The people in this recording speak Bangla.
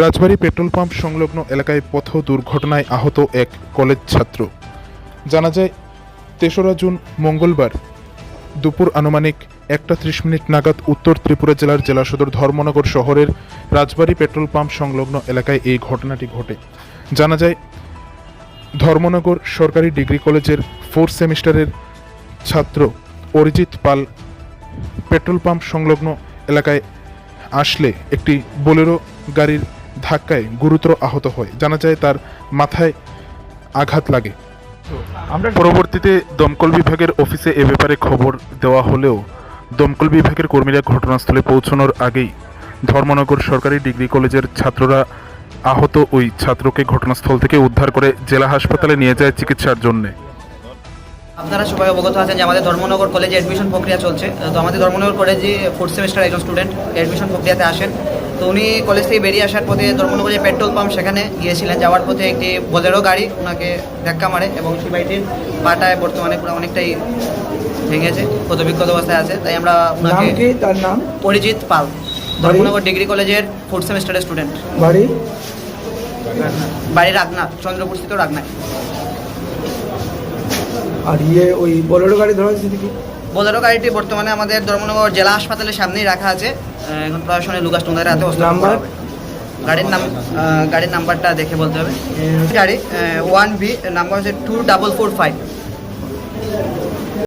রাজবাড়ী পেট্রোল পাম্প সংলগ্ন এলাকায় পথ দুর্ঘটনায় আহত এক কলেজ ছাত্র। জানা যায়, তেসরা জুন মঙ্গলবার দুপুর আনুমানিক একটা ত্রিশ মিনিট নাগাদ উত্তর ত্রিপুরা জেলার জেলা সদর ধর্মনগর শহরের রাজবাড়ী পেট্রোল পাম্প সংলগ্ন এলাকায় এই ঘটনাটি ঘটে। জানা যায়, ধর্মনগর সরকারি ডিগ্রি কলেজের ফোর্থ সেমিস্টারের ছাত্র অরিজিৎ পাল পেট্রোল পাম্প সংলগ্ন এলাকায় আসলে একটি বোলেরো গাড়ির ধাক্কায় গুরুতর আহত হয়। জানা যায় তার মাথায় আঘাত লাগে। আমরা পরবর্তীতে দমকল বিভাগের অফিসে এ ব্যাপারে খবর দেওয়া হলেও দমকল বিভাগের কর্মীরা ঘটনাস্থলে পৌঁছানোর আগেই ধর্মনগর সরকারি ডিগ্রি কলেজের ছাত্ররা আহত ওই ছাত্রকে ঘটনাস্থল থেকে উদ্ধার করে জেলা হাসপাতালে নিয়ে যায় চিকিৎসার জন্যে। আপনারা সবাই অবগত আছেন যে আমাদের ধর্মনগর কলেজে অ্যাডমিশন প্রক্রিয়া চলছে। তো আমাদের ধর্মনগর কলেজে ফোর্থ সেমিস্টার একজন স্টুডেন্ট অ্যাডমিশন প্রক্রিয়াতে আসেন। তো উনি কলেজ থেকে বেরিয়ে আসার পথে ধর্মনগরে পেট্রোল পাম্প সেখানে গিয়েছিলেন। যাওয়ার পথে একটি বোলেরো গাড়ি ওনাকে ধাক্কা মারে এবং সেই বাড়িটির পাটায় বর্তমানে পুরো অনেকটাই ভেঙেছে ক্ষতবিক্ষত অবস্থায় আছে। তাই আমরা ওনাকে তার নাম? অরিজিৎ পাল ধর্মনগর ডিগ্রি কলেজের ফোর্থ সেমিস্টারের স্টুডেন্ট বাড়ি? বাড়ি রাগনাথ চন্দ্রপুর স্থিত রাগনাথ। আর ইয়ে ওই বোলেরো গাড়ি ধরা হয়েছে কি? বোলেরো গাড়িটি বর্তমানে আমাদের ধর্মনগর জেলা হাসপাতালের সামনেই রাখা আছে। এখন প্রশাসনে লুকাস টুঙ্গার হাতে অস্ত্র নাম্বার গাড়ির নাম গাড়ির নাম্বারটা দেখে বলতে হবে। হ্যাঁ। গাড়ি ওয়ান বি নাম্বার হচ্ছে টু ডাবল ফোর ফাইভ